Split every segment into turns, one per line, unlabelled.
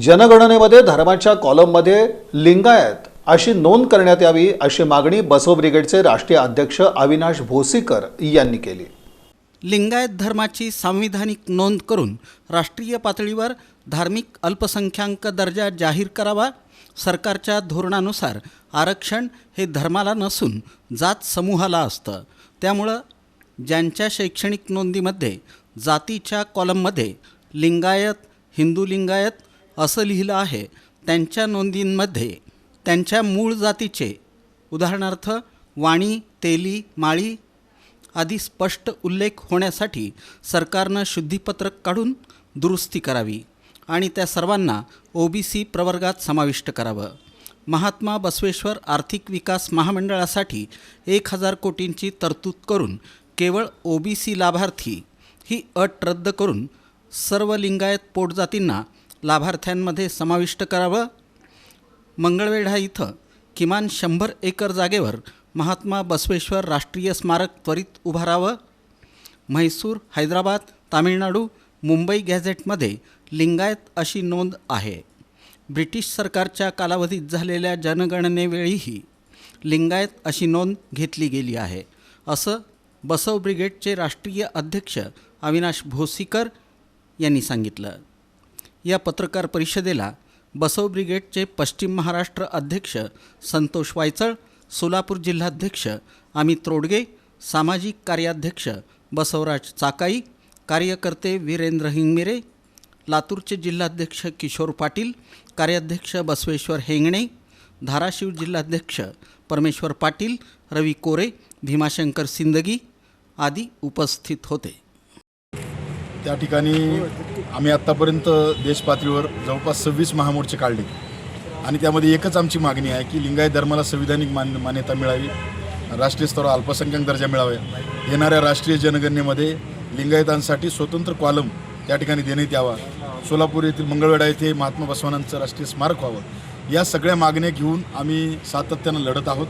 जनगणनेमध्ये धर्माच्या कॉलममध्ये लिंगायत अशी नोंद करण्यात यावी अशी मागणी बसव ब्रिगेडचे राष्ट्रीय अध्यक्ष अविनाश भोसीकर यांनी केली.
लिंगायत धर्माची संविधानिक नोंद करून राष्ट्रीय पातळीवर धार्मिक अल्पसंख्याक दर्जा जाहीर करावा सरकारच्या धोरणानुसार आरक्षण हे धर्माला नसून जात समूहाला असतं. त्यामुळं ज्यांच्या शैक्षणिक नोंदीमध्ये जातीच्या कॉलममध्ये लिंगायत हिंदू लिंगायत असं लिहिलं आहे. त्यांच्या नोंदींमध्ये त्यांच्या मूळ जातीचे उदाहरणार्थ वाणी तेली माळी आदी स्पष्ट उल्लेख होण्यासाठी सरकारनं शुद्धीपत्रक काढून दुरुस्ती करावी आणि त्या सर्वांना ओ बी सी प्रवर्गात समाविष्ट करावं. महात्मा बसवेश्वर आर्थिक विकास महामंडळासाठी एक हजार कोटींची तरतूद करून केवळ ओ बी सी लाभार्थी ही अट रद्द करून सर्व लिंगायत पोटजातींना लाभार्थ्यांमध्ये समाविष्ट करावं. मंगळवेढा इथं किमान शंभर एकर जागेवर महात्मा बसवेश्वर राष्ट्रीय स्मारक त्वरित उभारावं. म्हैसूर हैदराबाद तामिळनाडू मुंबई गॅझेटमध्ये लिंगायत अशी नोंद आहे. ब्रिटिश सरकारच्या कालावधीत झालेल्या जनगणनेवेळीही लिंगायत अशी नोंद घेतली गेली आहे. असं बसव ब्रिगेडचे राष्ट्रीय अध्यक्ष अविनाश भोसीकर यांनी सांगितलं. या पत्रकार परिषदेला बसव ब्रिगेडचे पश्चिम महाराष्ट्र अध्यक्ष संतोष वायचळ सोलापूर जिल्हाध्यक्ष अमित रोडगे सामाजिक कार्याध्यक्ष बसवराज चाकाई कार्यकर्ते वीरेंद्र हिंगमिरे लातूरचे जिल्हाध्यक्ष किशोर पाटील कार्याध्यक्ष बसवेश्वर हेंगणे धाराशिव जिल्हाध्यक्ष परमेश्वर पाटील रवी कोरे भीमाशंकर सिंदगी आदी उपस्थित होते.
त्या ठिकाणी आम्ही आत्तापर्यंत देशपातळीवर जवळपास सव्वीस महामोर्चे काढले. आणि त्यामध्ये एकच आमची मागणी आहे की लिंगायत धर्माला संविधानिक मान मान्यता मिळावी राष्ट्रीय स्तरावर अल्पसंख्याक दर्जा मिळावा. येणाऱ्या राष्ट्रीय जनगणनेमध्ये लिंगायतांसाठी स्वतंत्र कॉलम त्या ठिकाणी देण्यात यावा. सोलापूर येथील मंगळवेढा येथे महात्मा बसवानांचं राष्ट्रीय स्मारक व्हावं. या सगळ्या मागण्या घेऊन आम्ही सातत्यानं लढत आहोत.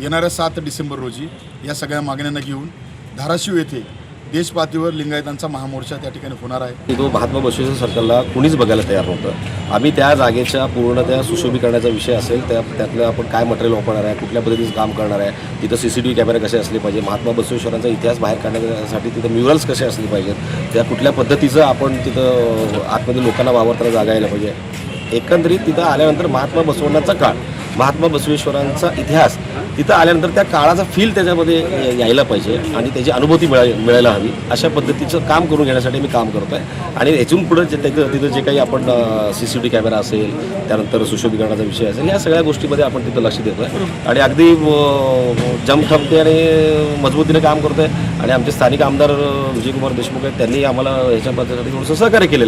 येणाऱ्या सात डिसेंबर रोजी या सगळ्या मागण्यांना घेऊन धाराशिव येथे देशपातळीवर लिंगायतांचा महामोर्चा त्या ठिकाणी होणार आहे.
की तो महात्मा बसवेश्वर सरकारला कुणीच बघायला तयार नव्हतं. आम्ही त्या जागेच्या पूर्ण त्या सुशोभीकरणाचा विषय असेल त्या त्यातलं आपण काय मटेरियल वापरणार आहे कुठल्या पद्धतीचं काम करणार आहे तिथं सी सी टी व्ही कॅमेरे कसे असले पाहिजे महात्मा बसवेश्वरांचा इतिहास बाहेर काढण्यासाठी तिथं म्युरल्स कसे असले पाहिजेत त्या कुठल्या पद्धतीचं आपण तिथं आतमध्ये लोकांना वावरताना जागा यायला पाहिजे. एकंदरीत तिथं आल्यानंतर महात्मा बसवण्याचा काळ. महात्मा बसवेश्वरांचा इतिहास तिथं आल्यानंतर त्या काळाचा फील त्याच्यामध्ये यायला पाहिजे आणि त्याची अनुभूती मिळाय मिळायला हवी. अशा पद्धतीचं काम करून घेण्यासाठी मी काम करतो आहे आणि यातून पुढं जे त्याचं तिथं जे काही आपण सी सी टी कॅमेरा असेल त्यानंतर सुशोभीकरणाचा विषय असेल या सगळ्या गोष्टीमध्ये आपण तिथं लक्ष देतो आहे आणि अगदी जमखमते आणि मजबूतीने काम करतो आहे आणि आमचे स्थानिक आमदार विजयकुमार देशमुख आहेत त्यांनी आम्हाला ह्याच्या पद्धतीसाठी थोडंसं सहकार्य केलेलं